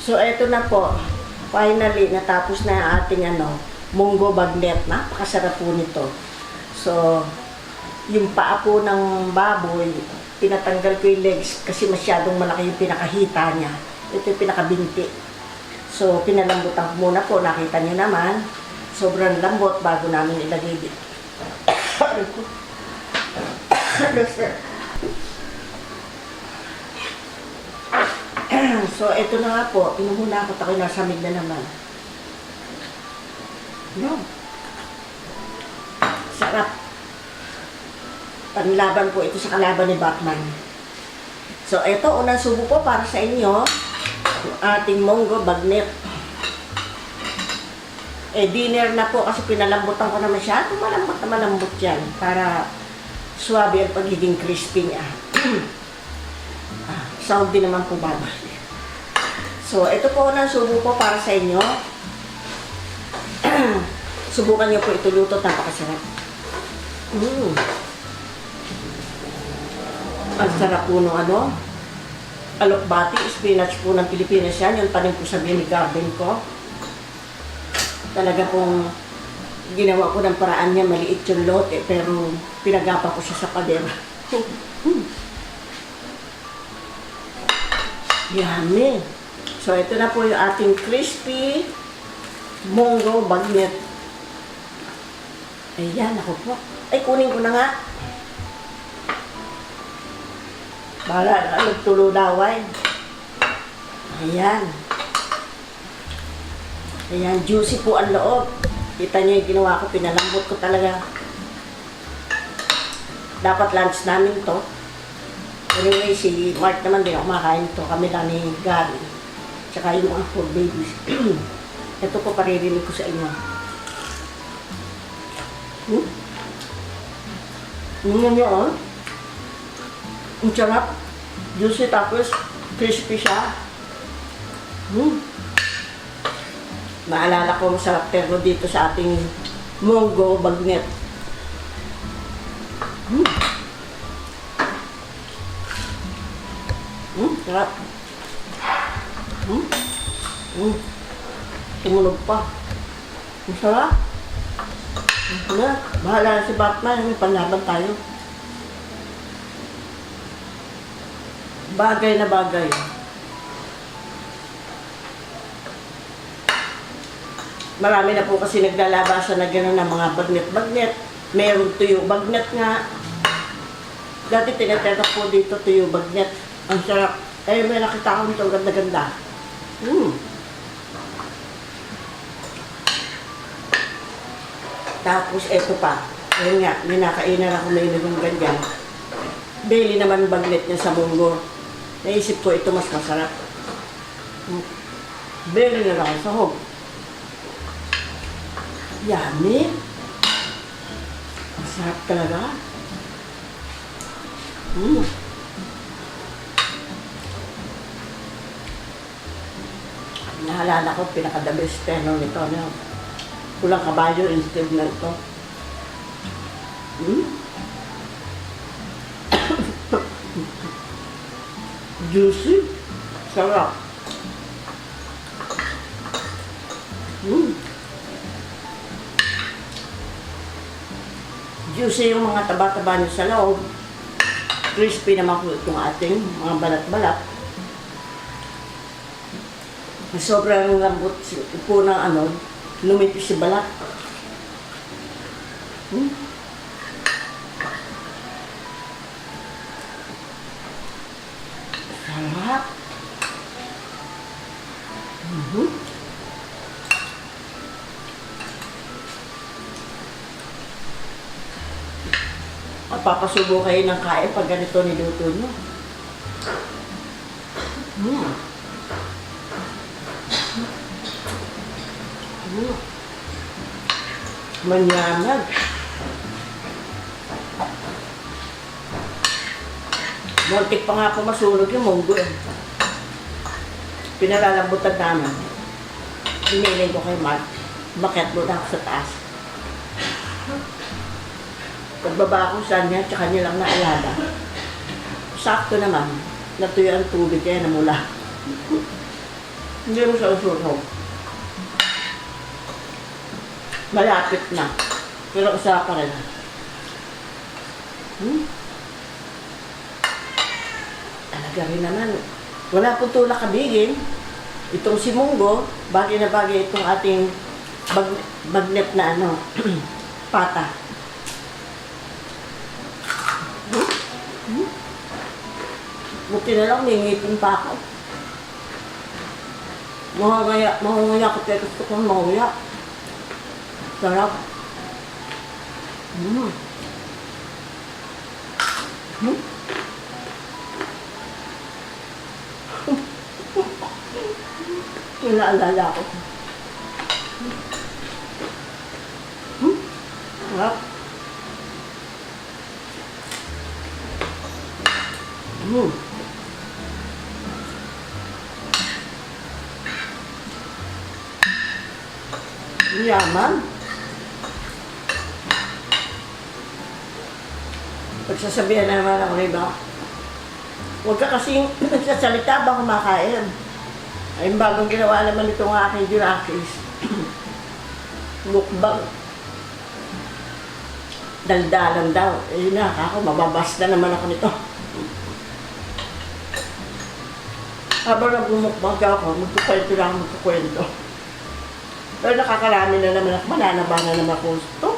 So, eto na po. Finally, natapos na yung ating ano, munggo bagnet. Napakasarap po nito. So, yung paa po ng baboy, tinatanggal ko yung legs kasi masyadong malaki yung pinakahita niya. Ito yung pinakabinti. So, pinalambutan ko muna po. Nakita niyo naman. Sobrang lambot bago namin ilagay dito. so, ito na nga po. Pinuhuna ako. Takoy nasa mid na naman. No. Sarap. Panlaban po ito sa kalaban ni Batman. So, ito, unang subo po para sa inyo. Ating monggo bagnet. Eh, dinner na po kasi pinalambutan ko na masyado. Malambot na malambot yan. Para swabe ang pagiging crispy niya. ah, sound din naman po babay. So, ito po unang subo po para sa inyo. Subukan niyo po ito luto. Napakasarap. Mm. Ang sarap po nung ano, alokbati, spinach po ng Pilipinas yan. Yung tanim po sa mini garden ko. Talaga pong ginawa ko ng paraan niya, maliit yung lote, pero pinagapa ko siya sa padera. Yummy! So, ito na po yung ating crispy munggo bagnet. Ayan, ako po. Ay, kunin ko na nga. Bahala na, nagtulo daway. Ayan. Ayan, juicy po ang loob. Kita niyo yung ginawa ko, pinalambot ko talaga. Dapat lunch namin to. Anyway, si Mark naman din ako makain to. Kami lang ni Gary. Tsaka yung mga four babies. Ito po paririnig ko sa inyo. Hmm? Tingnan niyo, oh. Ang sarap. Juicy tapos crispy siya. Hmm. Maalala ko masarap pero dito sa ating munggo bagnet. Hmm. Hmm, sarap. Hmm. Hmm. Tumunog pa. Ang sarap. Ano? Bahala na si Batman. May panlaban tayo. Bagay na bagay. Marami na po kasi naglalabasan na gano'n ng mga bagnet-bagnet. Meron tuyo bagnet nga. Dati tinatetok po dito tuyo bagnet. Ang sarap. Eh, may nakita akong ito ganda-ganda. Hmm. Tapos eto pa. Ayun nga, may nakainan ako na inigong ganyan. Daily naman bagnet niya sa munggo. Naisip ko ito mas masarap. Hmm. Daily na lang sa hog. Yummy. Ang sarap talaga. Mm. Naalala ko, pinaka-the best tenor nito. No? Pulang kabayo instead na ito. Mm. Juicy. Sarap. Mm. Juicy yung mga taba-taba niya sa loob. Crispy naman po itong ating mga balat-balat. Sobrang lambot po ng ano, lumipis si balat. Hmm? Sarap. Mhm. Magpapasubo kayo ng kain pag ganito niluto nyo. Mm. Mm. Manyaman. Muntik pa nga ako masunog yung munggo eh. Pinalalambutan namin. Hiniling ko kay Mark. Bakit mo na ako sa taas? Pagbaba ko sa niya, tsaka niya lang naalala. Sakto naman, natuyo ang tubig kaya namula. Hindi mo siya usunog. Malapit na. Pero isa pa rin. Hmm? Talaga rin naman. Wala po tulak kabigin. Itong si Munggo, bagay na bagay itong ating bag, bagnet na ano, pata. Hmm? Hmm? Buti na lang, may ngipin pa ako. Mahangaya, mahangaya ko kaya gusto kong mahangaya. Sarap. Mm. Hmm? Yung naalala ko. Hmm? Sarap. Hmm. Yaman. Pagsasabihan na naman ako iba, huwag ka kasing nagsasalita ba kumakain. Ay, bagong ginawa naman itong aking Jurakis. Mukbang. Daldalan daw. Eh, na, ako, mababas na naman ako nito. Habang nagmumukbang ako, magkukwento lang magkukwento. Pero nakakarami na naman ako, mananaba na naman ako ito.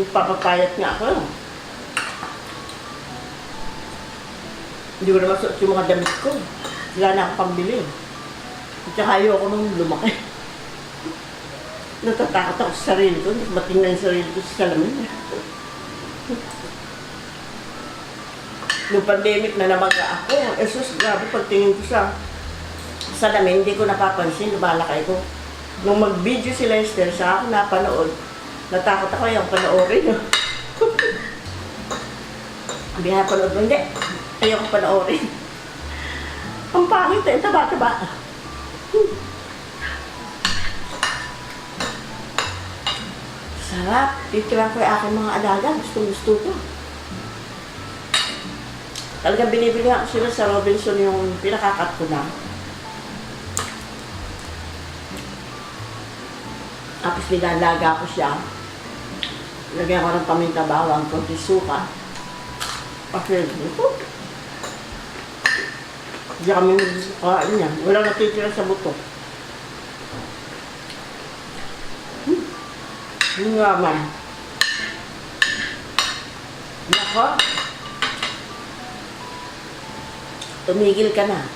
Magpapapayat nga ako. Hindi ko naman suot yung mga damit ko. Wala na akong pambili. At saka ayoko nung lumaki. Natatakot ako sa sarili ko. Hindi matingnan yung sarili ko sa salamin. Nung pandemic na namaga ako, eh sus, grabe pagtingin ko sa salamin, hindi ko napapansin, lumalakay ko. Nung mag-video si Lester sa ako napanood, natakot ako yung panoorin. Sabi nga panood mo, hindi. Ayoko panoorin. Ang pangit eh, taba-taba. Sarap. Titiran ko yung aking mga alaga. Gusto-gusto ko. Talagang binibili nga ko sila sa Robinson yung pinakakat ko na. Tapos nilalaga ko siya. Lagyan ko ng paminta bawang, konti suka. Ito. Hindi kami kain niya. Wala natitira sa buto. Hmm. Yun nga, ma'am. Nako. Tumigil ka na.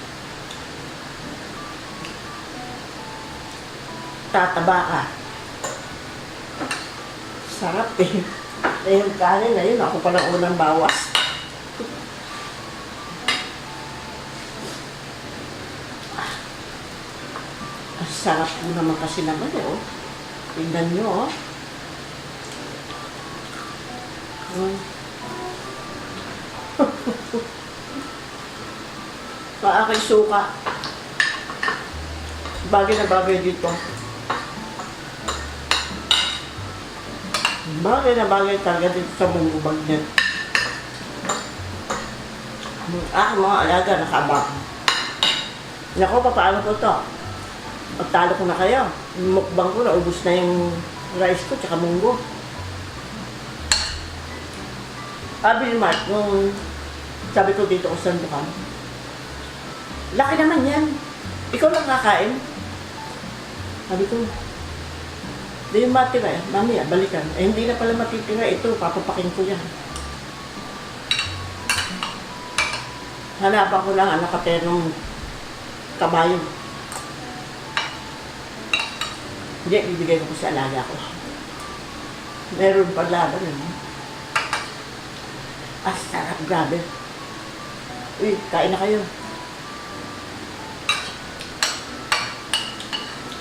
Tataba ka. Sarap eh. Eh, yung kanin na yun, ako palang unang bawas. Ang sarap po naman kasi naman oh. Tingnan nyo, oh. Hmm. Sa aking suka. Bagay na bagay dito. Bagay na bagay talaga dito sa munggo bagnet. Ah, mga alaga, nakabang. Nako, papaano ko to? Pagtalo ko na kayo. Mukbang ko, naubos na yung rice ko, tsaka munggo. Sabi ni Mark, nung sabi ko dito ko sa Dukan, laki naman yan. Ikaw lang kakain. Sabi ko, di yung matira eh. Mamaya, balikan. Eh, hindi na pala matitira. Ito, papapakin ko yan. Hanapan ko lang ang nakaperong kabayo. Hindi, ibigay ko sa alaga ko. Meron pa laban eh. Ah, sarap, grabe. Uy, kain na kayo.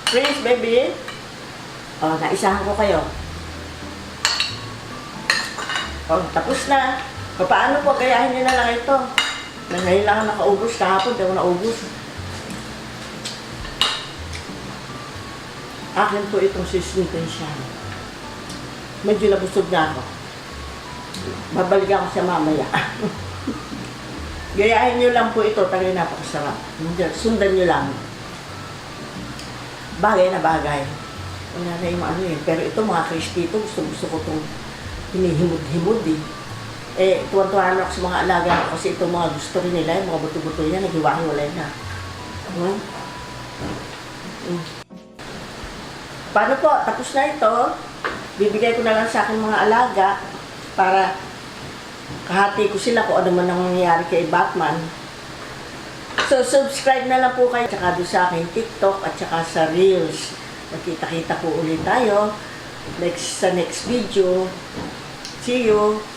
Please, baby. Oh, naisahan ko kayo. Oh, tapos na. Paano po, gayahin niyo na lang ito. Na ngayon lang ako nakaubos, kahapon, di ako naubos. Akin po itong seasoning pensyan. Medyo nabusog na ako. Babalik ako sa mamaya. Gayahin nyo lang po ito, talaga napakasarap. Sundan nyo lang. bagay na bagay. Wala na yung ano eh. Pero ito mga Kristito, gusto gusto ko itong hinihimod-himod eh. Eh, tuwan-tuwa na ako sa mga alaga ko kasi itong mga gusto rin nila, yung mga buto-buto niya, naghiwa-hiwalay na. Hmm? Hmm. Paano po? Tapos na ito. Bibigay ko na lang sa akin mga alaga para kahati ko sila kung ano man ang nangyayari kay Batman. So, subscribe na lang po kayo tsaka doon sa aking TikTok at tsaka sa Reels. Magkita-kita po ulit tayo next sa next video. See you!